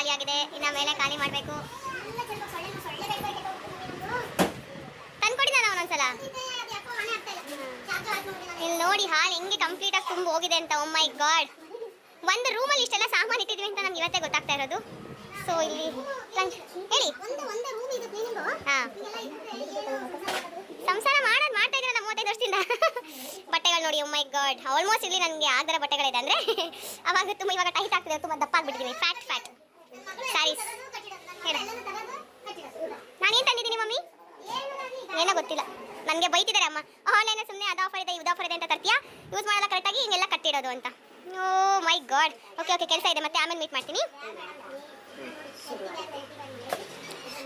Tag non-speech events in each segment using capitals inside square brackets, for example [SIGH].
ಖಾಲಿಯಾಗಿದೆ. ಇನ್ನ ಮೇಲೆ ಖಾಲಿ ಮಾಡಬೇಕು. ತಂದ್ಕೊಡಿ ನಾನು ಒಂದೊಂದ್ಸಲ ಇಲ್ಲಿ ನೋಡಿ, ಹಾಲು ಹೆಂಗೆ ಕಂಪ್ಲೀಟಾಗಿ ತುಂಬ ಹೋಗಿದೆ ಅಂತ. ಓ ಮೈ ಗಾಡ್ ಒಂದು ರೂಮಲ್ಲಿ ಇಷ್ಟೆಲ್ಲ ಸಾಮಾನು ಇಟ್ಟಿದ್ವಿ ಅಂತ ನಮ್ಗೆ ಇವತ್ತೇ ಗೊತ್ತಾಗ್ತಾ ಇರೋದು. ಸೊ ಇಲ್ಲಿ ಹೇಳಿ. ಹಾಂ. ಸಂಸಾರ ಮಾಡೋದು ಮಾಡ್ತಾ ಇದ್ರೆ ನಮ್ಮ ಮೂವತ್ತೈದು ವರ್ಷದಿಂದ. ಬಟ್ಟೆಗಳು ನೋಡಿ ಮೈ ಗಾಡ್ ಆಲ್ಮೋಸ್ಟ್ ಇಲ್ಲಿ ನನಗೆ ಆಗದ ಬಟ್ಟೆಗಳಿದೆ ಅಂದರೆ, ಅವಾಗ ತುಂಬ ಇವಾಗ ಟೈಟ್ ಆಗ್ತಿದೆ, ತುಂಬ ದಪ್ಪ ಆಗಿಬಿಟ್ಟಿದ್ದೀವಿ ಫ್ಯಾಟ್ ಫ್ಯಾಟ್ ನಾನೇನು ತಂದಿದ್ದೀನಿ ಮಮ್ಮಿ? ಏನೋ ಗೊತ್ತಿಲ್ಲ. ನನಗೆ ಬೈತಿದ್ದಾರೆ ಅಮ್ಮ. ಆನ್ಲೈನ್ ಸುಮ್ಮನೆ ಅದು ಆಫರ್ ಇದೆ, ಇದು ಆಫರ್ ಇದೆ ಅಂತ ತರ್ತೀಯಾ ಯೂಸ್ ಮಾಡಲ್ಲ ಕರೆಕ್ಟಾಗಿ ಹಿಂಗೆಲ್ಲ ಕಟ್ಟಿಡೋದು ಅಂತ. Oh my god okay okay ಕೆಲಸ ಇದೆ, ಮತ್ತೆ ಆಮೇಲೆ ಮೀಟ್ ಮಾಡ್ತೀನಿ.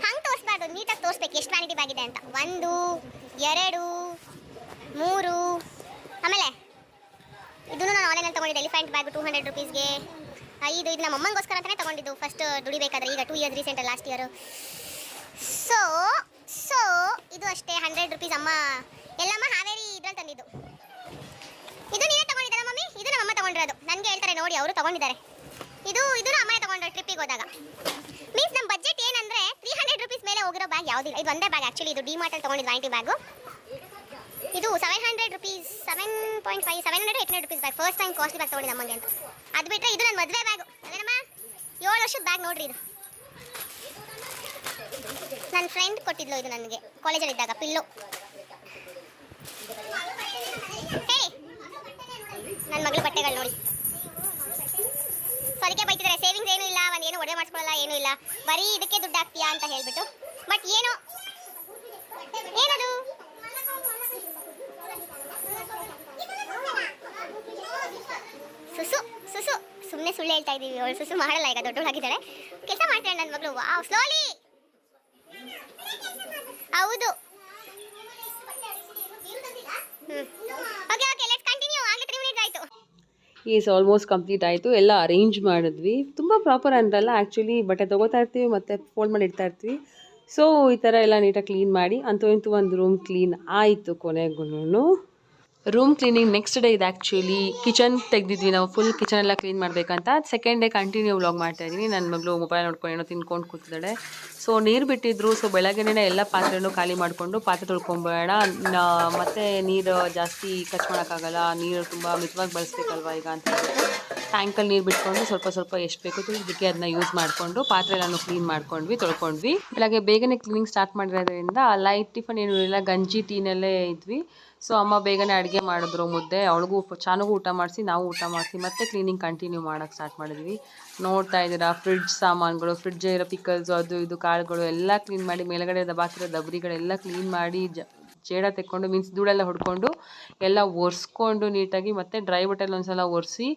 ಹಂಗೆ ತೋರಿಸ್ಬಾರ್ದು, ನೀಟಾಗಿ ತೋರಿಸ್ಬೇಕು ಎಷ್ಟು ವ್ಯಾನಿಟಿ ಬ್ಯಾಗ್ ಇದೆ ಅಂತ. ಒಂದು, ಎರಡು, ಮೂರು. ಆಮೇಲೆ, ಇದನ್ನು ನಾನು ಆನ್ಲೈನಲ್ಲಿ ತೊಗೊಂಡಿದ್ದೆ ಎಲಿಫೆಂಟ್ ಬ್ಯಾಗ್ ಟೂ ಹಂಡ್ರೆಡ್ ರುಪೀಸ್ಗೆ ಐದು ಇದು ನಮ್ಮ ಅಮ್ಮಂಗೋಸ್ಕರ ಅಂತಲೇ ತೊಗೊಂಡಿದ್ದು. ಫಸ್ಟ್ ದುಡಿಬೇಕಾದ್ರೆ ಈಗ two years recent last year so so ಇದು ಅಷ್ಟೇ ಹಂಡ್ರೆಡ್ ರುಪೀಸ್ ಅಮ್ಮ. ಎಲ್ಲಮ್ಮ, ಹಾವೇರಿ ಇದ್ರಲ್ಲಿ ತಂದಿದ್ದು. ಇದು ನೀನೇ ತಗೊಂಡಿದ್ದಾರ ಮಮ್ಮಿ? ಇದು ನಮ್ಮ ಅಮ್ಮ ತಗೊಂಡಿರೋದು. ನನಗೆ ಹೇಳ್ತಾರೆ, ನೋಡಿ, ಅವರು ತಗೊಂಡಿದ್ದಾರೆ. ಇದು ಇದು ಅಮ್ಮನೇ ತಗೊಂಡ್ರು ಟ್ರಿಪ್ಪಿಗೆ ಹೋದಾಗ. ಮೀನ್ಸ್ ನಮ್ಮ ಬಜೆಟ್ ಏನಂದರೆ ತ್ರೀ ಹಂಡ್ರೆಡ್ ರುಪೀಸ್ ಮೇಲೆ ಹೋಗಿರೋ ಬ್ಯಾಗ್ ಯಾವುದಿಲ್ಲ. ಇದು ಒಂದೇ ಬ್ಯಾಗ್ ಆ್ಯಕ್ಚುಲಿ ಇದು ಡಿಮಾರ್ಟಲ್ಲಿ ತೊಗೊಂಡಿದ್ದು ಆಂಟಿ ಬ್ಯಾಗು ಇದು seven hundred rupees seven point five seven hundred eight hundred rupees bag first time costly bag ತಗೊಂಡಿದ್ದು ಅಮ್ಮಂಗೆ ಅಂತ. ಅದು ಬಿಟ್ಟರೆ ಇದು ನನ್ನ ಮದುವೆ ಬ್ಯಾಗು ಅದೇನಮ್ಮ ಏಳು ವರ್ಷದ ಬ್ಯಾಗ್ ನೋಡ್ರಿ ಇದು. ನನ್ನ ಫ್ರೆಂಡ್ ಕೊಟ್ಟಿದ್ಲು ಇದು ನನಗೆ. ಕಾಲೇಜಲ್ಲಿ ಇದ್ದಾಗ ಪಿಲ್ಲು. ಹೇ! ನನ್ನ ಮಗಳ ಬಟ್ಟೆಗಳು ನೋಡಿ. ಸೊ ಅದಕ್ಕೆ ಸೇವಿಂಗ್ಸ್ ಏನೂ ಇಲ್ಲ, ಒಂದು ಏನು ಒಡೆ ಮಾಡಿಸ್ಕೊಳ್ಳಲ್ಲ ಏನೂ ಇಲ್ಲ. ಬರೀ ಇದಕ್ಕೆ ದುಡ್ಡು ಹಾಕ್ತೀಯಾ ಅಂತ ಹೇಳಿಬಿಟ್ಟು. ಬಟ್ ಏನು? ಏನದು ಸುಸು ಸುಸು ಸುಮ್ಮನೆ ಸುಳ್ಳು ಹೇಳ್ತಾ ಇದೀವಿ ಅವಳು ಸುಸು ಮಾಡಲ್ಲ, ಈಗ ದೊಡ್ಡವಳಾಗಿದ್ದಾಳೆ ಕೆಲಸ ಮಾಡ್ತಾಳೆ ನನ್ನ ಮಗಳು. ವಾವ್ ಸ್ಲೋಲಿ ಹೌದು. Okay okay let's continue is almost complete ಆಯಿತು. ಎಲ್ಲ ಅರೇಂಜ್ ಮಾಡಿದ್ವಿ. ತುಂಬ ಪ್ರಾಪರ್ ಅಂದ್ರಲ್ಲ ಆ್ಯಕ್ಚುಲಿ ಬಟ್ಟೆ ತೊಗೋತಾ ಇರ್ತೀವಿ, ಮತ್ತು ಫೋಲ್ಡ್ ಮಾಡಿ ಇಡ್ತಾ ಇರ್ತೀವಿ. ಸೊ ಈ ಥರ ಎಲ್ಲ ನೀಟಾಗಿ ಕ್ಲೀನ್ ಮಾಡಿ, ಅಂತೂ ಇಂತೂ ಒಂದು ರೂಮ್ ಕ್ಲೀನ್ ಆಯಿತು ಕೊನೆಗೂ ರೂಮ್ ಕ್ಲೀನಿಂಗ್ ನೆಕ್ಸ್ಟ್ ಡೇ ಇದು ಆ್ಯಕ್ಚುಲಿ ಕಿಚನ್ ತೆಗೆದಿದ್ವಿ ನಾವು ಫುಲ್ ಕಿಚನ್ ಎಲ್ಲ ಕ್ಲೀನ್ ಮಾಡಬೇಕಂತ. ಸೆಕೆಂಡ್ ಡೇ ಕಂಟಿನ್ಯೂ ವ್ಲಾಗ್ ಮಾಡ್ತಾ ಇದ್ದೀನಿ. ನನ್ನ ಮಗಳು ಮೊಬೈಲ್ ನೋಡ್ಕೊಂಡು ಏನೋ ತಿನ್ಕೊಂಡು ಕೂತಿದ್ದಾಳೆ. ಸೊ ನೀರು ಬಿಟ್ಟಿದ್ರು. ಸೊ ಬೆಳಗ್ಗೆನೇ ಎಲ್ಲ ಪಾತ್ರೆನೂ ಖಾಲಿ ಮಾಡಿಕೊಂಡು ಪಾತ್ರೆ ತೊಳ್ಕೊಂಬೇಡ. ಮತ್ತು ನೀರು ಜಾಸ್ತಿ ಖರ್ಚು ಮಾಡೋಕ್ಕಾಗಲ್ಲ. ನೀರು ತುಂಬ ಮಿತವಾಗಿ ಬಳಸ್ಬೇಕಲ್ವ ಈಗ ಅಂತ ಟ್ಯಾಂಕಲ್ಲಿ ನೀರು ಬಿಟ್ಕೊಂಡು ಸ್ವಲ್ಪ ಸ್ವಲ್ಪ ಎಷ್ಟು ಬೇಕು ಇದಕ್ಕೆ ಅದನ್ನ ಯೂಸ್ ಮಾಡಿಕೊಂಡು ಪಾತ್ರೆ ಎಲ್ಲಾನು ಕ್ಲೀನ್ ಮಾಡ್ಕೊಂಡ್ವಿ, ತೊಳ್ಕೊಂಡ್ವಿ. ಬೆಳಗ್ಗೆ ಬೇಗನೆ ಕ್ಲೀನಿಂಗ್ ಸ್ಟಾರ್ಟ್ ಮಾಡಿರೋದ್ರಿಂದ ಲೈಟ್ ಟಿಫನ್ ಏನೂ ಇಲ್ಲ, ಗಂಜಿ, ಟೀನಲ್ಲೇ ಇದ್ವಿ. ಸೊ ಅಮ್ಮ ಬೇಗನೆ ಅಡುಗೆ ಮಾಡಿದ್ರು ಮುದ್ದೆ. ಅವಳಿಗೂ ಚಾನಗೂ ಊಟ ಮಾಡಿಸಿ, ನಾವು ಊಟ ಮಾಡಿಸಿ, ಮತ್ತೆ ಕ್ಲೀನಿಂಗ್ ಕಂಟಿನ್ಯೂ ಮಾಡೋಕ್ಕೆ ಸ್ಟಾರ್ಟ್ ಮಾಡಿದ್ವಿ. ನೋಡ್ತಾ ಇದ್ದೀರಾ ಫ್ರಿಡ್ಜ್ ಸಾಮಾನುಗಳು ಫ್ರಿಡ್ಜ್ ಇರೋ ಪಿಕಲ್ಸು ಅದು ಇದು, ಕಾಳುಗಳು ಎಲ್ಲ ಕ್ಲೀನ್ ಮಾಡಿ, ಮೇಲ್ಗಡೆ ದಬಾಕಿರೋ ದಬರಿಗಳೆಲ್ಲ ಕ್ಲೀನ್ ಮಾಡಿ ಜೇಡ ತೆಕ್ಕೊಂಡು ಮೀನ್ಸ್ ಧೂಳೆಲ್ಲ ಹೊಡ್ಕೊಂಡು ಎಲ್ಲ ಒರೆಸ್ಕೊಂಡು ನೀಟಾಗಿ ಮತ್ತು ಡ್ರೈ ಬಟ್ಟೆಲ್ಲ ಒಂದು ಸಲ ಒರೆಸಿ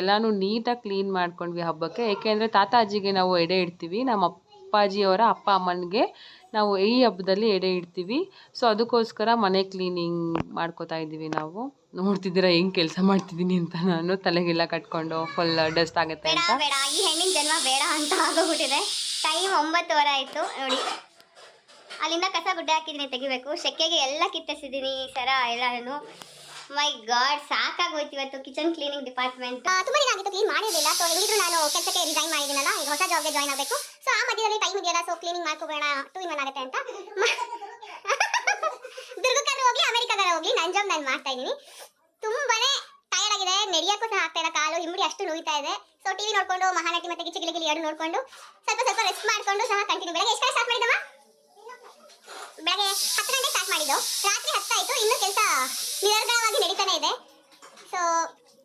ಎಲ್ಲನೂ ನೀಟಾಗಿ ಕ್ಲೀನ್ ಮಾಡ್ಕೊಂಡ್ವಿ ಹಬ್ಬಕ್ಕೆ. ಏಕೆಂದರೆ ತಾತ ಅಜ್ಜಿಗೆ ನಾವು ಎಡೆ ಇಡ್ತೀವಿ. ನಮ್ಮ ಅಪ್ಪಾಜಿಯವರ ಅಪ್ಪ ಅಮ್ಮನಿಗೆ ನಾವು ಈ ಹಬ್ಬದಲ್ಲಿ ಎಡೆ ಇಡ್ತೀವಿ. ಸೊ ಅದಕ್ಕೋಸ್ಕರ ಮನೆ ಕ್ಲೀನಿಂಗ್ ಮಾಡ್ಕೋತಾ ಇದ್ದೀವಿ ನಾವು. ನೋಡ್ತಿದ್ದೀರಾ ಹೆಂಗೆ ಕೆಲಸ ಮಾಡ್ತಿದ್ದೀನಿ ಅಂತ ನಾನು. ತಲೆಗೆಲ್ಲ ಕಟ್ಕೊಂಡು ಫುಲ್ ಡಸ್ಟ್ ಆಗುತ್ತೆ ಅಂತ. ಬೇಡ, ಈ ಹೆಣ್ಣಿನ ಜನ್ಮ ಬೇಡ ಅಂತ ಆಗೋಗ್ಬಿಟ್ಟಿದೆ. ಟೈಮ್ ಒಂಬತ್ತುವರೆ ಆಯಿತು, ನೋಡಿ. ಅಲ್ಲಿಂದ ಕಸ ಗುಡ್ಡೆ ಹಾಕಿದ್ದೀನಿ ತೆಗಿಬೇಕು. ಸೆಕೆಗೆ ಎಲ್ಲ ಕಿತ್ತೆಸಿದ್ದೀನಿ ಸರ ಎಲ್ಲಾನು. ಮೈ ಗಾಡ್ ಸಾಕಾಗೋಯ್ತು ಇವತ್ತು ಕಿಚನ್ ಕ್ಲೀನಿಂಗ್ ಡಿಪಾರ್ಟ್ಮೆಂಟ್ ತುಂಬಾ ದಿನ ಆಗಿತ್ತು ಕ್ಲೀನ್ ಮಾಡಿರಲಿಲ್ಲ. ಸೊ ಹೇಳಿದ್ರು ನಾನು ಕೆಲಸಕ್ಕೆ ರಿಸೈನ್ ಮಾಡಿದ್ದೀನಲ್ಲ, ಈಗ ಹೊಸ ಜಾಬ್ಗೆ ಜಾಯ್ನ್ ಆಗಬೇಕು. ಸೊ ಆ ಮಧ್ಯದಲ್ಲಿ ಟೈಮ್ ಇದೆಯಲ್ಲ ಸೊ ಕ್ಲೀನಿಂಗ್ ಮಾಡ್ಕೋಬೇಡ ಟೂ ಇನ್ ಆಗುತ್ತೆ ಅಂತ. [LAUGHS] ದುರ್ಗಕ್ಕಾದ್ರೂ ಹೋಗಿ ಅಮೆರಿಕಾಗಾರ ಹೋಗ್ಲಿ ನನ್ನ ಜಾಬ್ ನಾನು ಮಾಡ್ತಾ ಇದ್ದೀನಿ. ತುಂಬಾನೇ ಟಯರ್ಡ್ ಆಗಿದೆ, ನಡೆಯೋಕ್ಕೂ ಸಹ ಆಗ್ತಾ ಇಲ್ಲ, ಕಾಲು ಹಿಂಬಡಿ ಅಷ್ಟು ನೋಯ್ತಾ ಇದೆ. ಸೊ ಟಿವಿ ನೋಡ್ಕೊಂಡು, ಮಹಾನಟಿ ಮತ್ತೆ ಗಿಚ್ಚಿ ಗಿಲಿ ಗಿಲಿ ಎರಡು ನೋಡ್ಕೊಂಡು, ಸ್ವಲ್ಪ ಸ್ವಲ್ಪ ರೆಸ್ಟ್ ಮಾಡ್ಕೊಂಡು ಸಹ ಕಂಟಿನ್ಯೂ ಬೆಳಗ್ಗೆ ಎಷ್ಟು ಸ್ಟಾರ್ಟ್ ಮಾಡಿದಮ್ಮ ಬೆಳಗ್ಗೆ ಹತ್ತು ಗಂಟೆ ಸ್ಟಾರ್ಟ್ ಮಾಡಿದ್ದು. ರಾತ್ರಿ ಹತ್ತಾಯಿತು. ಇನ್ನೂ ಕೆಲಸ ನಿರರ್ಗಳವಾಗಿ ನಡೀತಾನೆ ಇದೆ. ಸೊ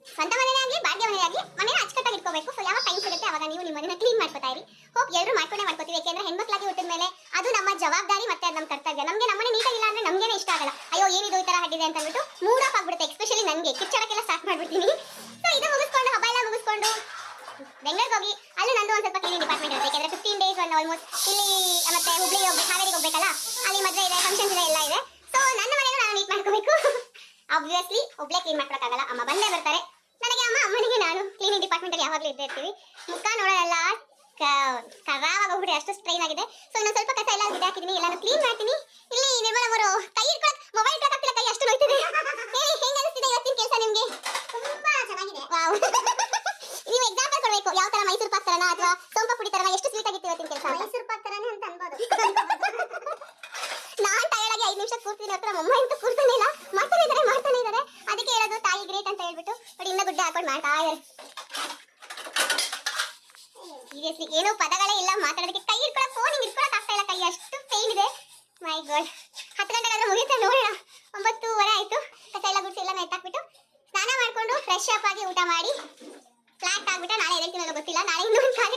ಸ್ವಂತ ಮನೆಯೇ ಆಗಲಿ ಬಾಡಿಗೆ ಮನೆ ಆಗಲಿ, ಮನೇನ ಅಚ್ಚುಕಟ್ಟಾಗಿ ಇಟ್ಕೋಬೇಕು. ಸೊ ಯಾವ ಟೈಮ್ ಸಿಗುತ್ತೆ, ಅವಾಗ ನೀವು ನಿಮ್ಮ ಮನೇನ ಕ್ಲೀನ್ ಮಾಡ್ಕೊತಾ ಇರಿ. ಹೋಪ್ ಎಲ್ಲರೂ ಮಾಡ್ಕೊಂಡೇ ಮಾಡ್ಕೋತೀವಿ. ಯಾಕೆಂದ್ರೆ ಹೆಣ್ಮಕ್ಳಾಗಿ ಹುಟ್ಟಿದ ಮೇಲೆ ಅದು ನಮ್ಮ ಜವಾಬ್ದಾರಿ ಮತ್ತೆ ಅದು ನಮ್ಮ ಕರ್ತವ್ಯ. ನಮಗೆ ನಮ್ಮನೆ ನೀಟಾಗಿಲ್ಲ ಅಂದ್ರೆ ನಮಗೇನೆ ಇಷ್ಟ ಆಗಲ್ಲ. ಅಯ್ಯೋ, ಏನಿದು ಈ ತರ ಹಡ್ಡಿದೆ ಅಂತ ಅಂದ್ಬಿಟ್ಟು ಮೂಡ್ ಆಫ್ ಆಗ್ಬಿಡುತ್ತೆ ಎಸ್ಪೆಷಲಿ ನನಗೆ ಕಿಚ್ಚಡಕ್ಕೆಲ್ಲ ಸ್ಟಾರ್ಟ್ ಮಾಡ್ಬಿಡ್ತೀನಿ. ಸೊ ಇದು ಮುಗಿಸ್ಕೊಂಡು, ಹಬ್ಬ ಎಲ್ಲ ಮುಗಿಸ್ಕೊಂಡು ಬೆಂಗಳೂರಿಗೆ ಹೋಗಿ, ಅಲ್ಲಿ ನಂದು ಒಂದು ಸ್ವಲ್ಪ ಕ್ಲೀನಿಂಗ್ ಡಿಪಾರ್ಟ್ಮೆಂಟ್ ಇರುತ್ತೆ. ಯಾಕಂದ್ರೆ ಫಿಫ್ಟೀನ್ ಡೇಸ್ ಒಂದು ಆಲ್ಮೋಸ್ಟ್ ಇಲ್ಲಿ, ಮತ್ತೆ ಹುಬ್ಳಿ ಹೋಗ್ಬೇಕಲ್ಲ? ಅಲ್ಲಿ ಮದುವೆ ಇದೆ ಫಂಕ್ಷನ್ಸ್ ಇದೆ, ಎಲ್ಲ ಇದೆ. ಸೊ ನನ್ನ ಮನೆಗೂ ನಾನು ನೀಟ್ ಮಾಡ್ಕೋಬೇಕು. ಆಬ್ವಿಯಸ್ಲಿ ಒಬ್ಳೆ ಕ್ಲೀನ್ ಮಾಡ್ಕೊಳಕ್ಕಾಗಲ್ಲ. ಅಮ್ಮ ಬಂದೇ ಬರ್ತಾರೆ. ನನಗೆ ಅಮ್ಮ, ಅಮ್ಮನಿಗೆ ನಾನು ಕ್ಲೀನಿಂಗ್ ಡಿಪಾರ್ಟ್ಮೆಂಟ್ ಅಲ್ಲಿ ಯಾವಾಗಲೂ ಇದ್ದೇ ಇರ್ತೀವಿ. ಮುಖ ನೋಡೋಲ್ಲ ಹೋಗ್ಬಿಡಿ ಅಷ್ಟು ಸ್ಟ್ರೈನ್ ಆಗಿದೆ. ಸೊ ಇನ್ನೊಂದು ಸ್ವಲ್ಪ ಕಸ ಎಲ್ಲ ಬಿಟ್ಟು ಹಾಕಿದ್ದೀನಿ ಎಲ್ಲಾನು ಕ್ಲೀನ್ ಮಾಡ್ತೀನಿ. ಇಲ್ಲಿ ನಿರ್ಮಲ ಅವರು ಕೈ ಇಟ್ಕೊಳಕ್ ಮೊಬೈಲ್ ಇಟ್ಕೊಳಕ್ಕಾಗ್ತಿಲ್ಲ ಕೈ, ಅಷ್ಟು ನೋಯ್ತಿದೆ. [LAUGHS] ಹೇಳಿ, ಹೆಂಗ್ ಅನಿಸ್ತಿದೆ ಇವತ್ತಿನ ಕೆಲಸ ನಿಮಗೆ? ತುಂಬಾ ಚೆನ್ನಾಗಿದೆ. ವಾವ್ [LAUGHS] ನೀವು ಎಕ್ಸಾಂಪಲ್ ಕೊಡಬೇಕು. ಯಾವ ತರ ಮೈಸೂರು ಪಾಕ್ ತರನ ಅಥವಾ ಸೋಂಪ ಪುಡಿ ತರನ? ಎಷ್ಟು ಸ್ವೀಟ್ ಆಗಿತ್ತು ಇವತ್ತಿನ ಕೆಲಸ? ಮೈಸೂರು ಪಾಕ್ ತರನೇ ಅಂತ ಅನ್ಬೋದು ನಾನ್ ಟಯರ್ಡ್ ಆಗಿ ಐದು ನಿಮಿಷ ಕೂರ್ತೀನಿ ಹತ್ರ ನಮ್ಮ ಅಮ್ಮ ಅಂತೂ ಕೂರ್ತಾನೆ ಇಲ್ಲ ಮಾಡ್ತಾನೆ ಇದಾರೆ ಮಾಡ್ತಾನೆ ಇದಾರೆ ಅದಕ್ಕೆ ಹೇಳೋದು ತಾಯಿ ಗ್ರೇಟ್ ಅಂತ ಹೇಳ್ಬಿಟ್ಟು ನೋಡಿ ಇನ್ನ ಗುಡ್ಡ ಹಾಕೊಂಡು ಮಾಡ್ತಾ ಇದಾರೆ ಸೀರಿಯಸ್ಲಿ ಏನೋ ಪದಗಳೇ ಇಲ್ಲ, ಮಾತಾಡೋದಕ್ಕೆ ಕೈ ಹಿಡ್ಕೊಳಕ್ ಫೋನ್ ಹಿಂಗ್ ಹಿಡ್ಕೊಳಕ್ ಆಗ್ತಾ ಇಲ್ಲ ಕೈ, ಅಷ್ಟು ಪೇನ್ ಇದೆ. ಮೈ ಗಾಡ್ ಹತ್ತು ಗಂಟೆಗಾದ್ರೆ ಮುಗಿಯುತ್ತೆ ನೋಡೋಣ. ಒಂಬತ್ತೂವರೆ ಆಯ್ತು. ಕಸ ಎಲ್ಲ ಗುಡ್ಸಿ ಎಲ್ಲ ನೆತ್ತಾಕ್ಬಿಟ್ಟು ಸ್ನಾನ ಮಾಡ್ಕೊಂಡು ಫ್ರೆಶ್ ಅಪ್ ಆಗಿ ಊಟ ಮಾಡಿ. ಫ್ಲಾಟ್ ಆಗ್ಬಿಟ್ಟು ನಾಳೆ ಎದ್ದೇಳ್ತೀನಲ್ಲ ಗೊತ್ತಿಲ್ಲ. ನಾಳೆ ಇನ್ನೊಂದು ಕಾರ್ಯಕ್ರಮ